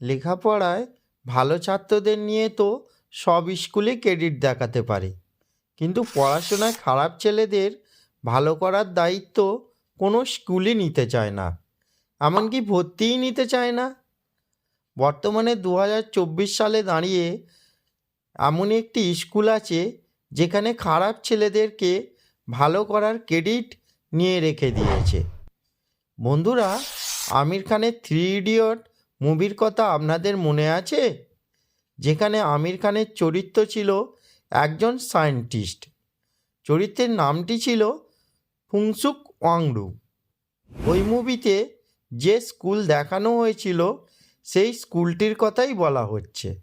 লেখাপড়ায় ভালো ছাত্রদের নিয়ে তো সব স্কুলে ক্রেডিট দেখাতে পারে। কিন্তু পড়াশোনায় খারাপ ছেলেদের ভালো করার দায়িত্ব কোনো স্কুলই নিতে চায় না, এমনকি ভর্তিই নিতে চায় না। বর্তমানে দু হাজার চব্বিশ সালে দাঁড়িয়ে এমন একটি স্কুল আছে যেখানে খারাপ ছেলেদেরকে ভালো করার ক্রেডিট নিয়ে রেখে দিয়েছে। বন্ধুরা, আমির খানের থ্রি ইডিয়ট মুভির কথা আপনাদের মনে আছে? যেখানে আমির খানের চরিত্র ছিল একজন সায়েন্টিস্ট। চরিত্রের নামটি ছিল ফুংসুক ওয়াংডু ওই মুভিতে যে স্কুল দেখানো হয়েছিল, সেই স্কুলটির কথাই বলা হচ্ছে।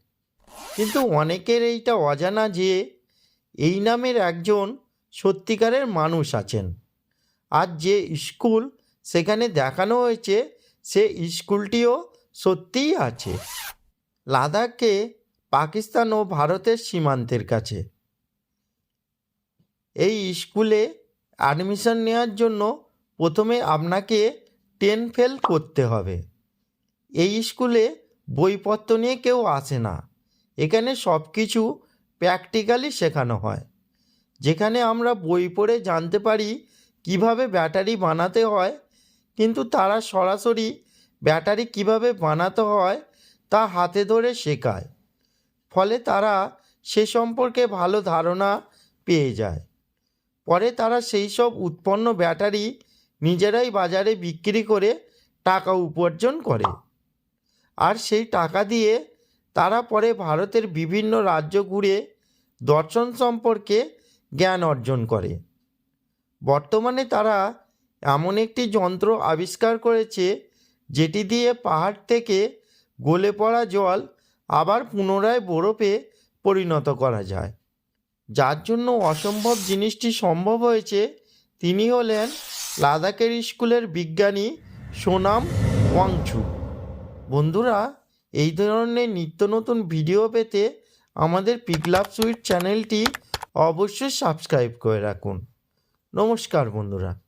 কিন্তু অনেকের এইটা অজানা যে, এই নামের একজন সত্যিকারের মানুষ আছেন। আর যে স্কুল সেখানে দেখানো হয়েছে, সে স্কুলটিও সত্যিই আছে। লাদাখে পাকিস্তান ও ভারতের সীমান্তের কাছে। এই স্কুলে অ্যাডমিশন নেওয়ার জন্য প্রথমে আপনাকে টেন ফেল করতে হবে। এই স্কুলে বইপত্র নিয়ে কেউ আসে না। এখানে সব কিছু প্র্যাকটিক্যালি শেখানো হয়। যেখানে আমরা বই পড়ে জানতে পারি কীভাবে ব্যাটারি বানাতে হয়, কিন্তু তারা সরাসরি ব্যাটারি কীভাবে বানাতে হয় তা হাতে ধরে শেখায়। ফলে তারা সে সম্পর্কে ভালো ধারণা পেয়ে যায়। পরে তারা সেই সব উৎপন্ন ব্যাটারি নিজেরাই বাজারে বিক্রি করে টাকা উপার্জন করে। আর সেই টাকা দিয়ে তারা পরে ভারতের বিভিন্ন রাজ্য ঘুরে দর্শন সম্পর্কে জ্ঞান অর্জন করে। বর্তমানে তারা এমন একটি যন্ত্র আবিষ্কার করেছে যেটি দিয়ে পাহাড় থেকে গলে পড়া জল আবার পুনরায় বরফে পরিণত করা যায়। যার জন্য অসম্ভব জিনিসটি সম্ভব হয়েছে, তিনি হলেন লাদাখের স্কুলের বিজ্ঞানী সোনাম ওয়াংচু। বন্ধুরা, এই ধরনের নিত্য নতুন ভিডিও পেতে আমাদের পিকলাভ সুইট চ্যানেলটি অবশ্যই সাবস্ক্রাইব করে রাখুন। নমস্কার বন্ধুরা।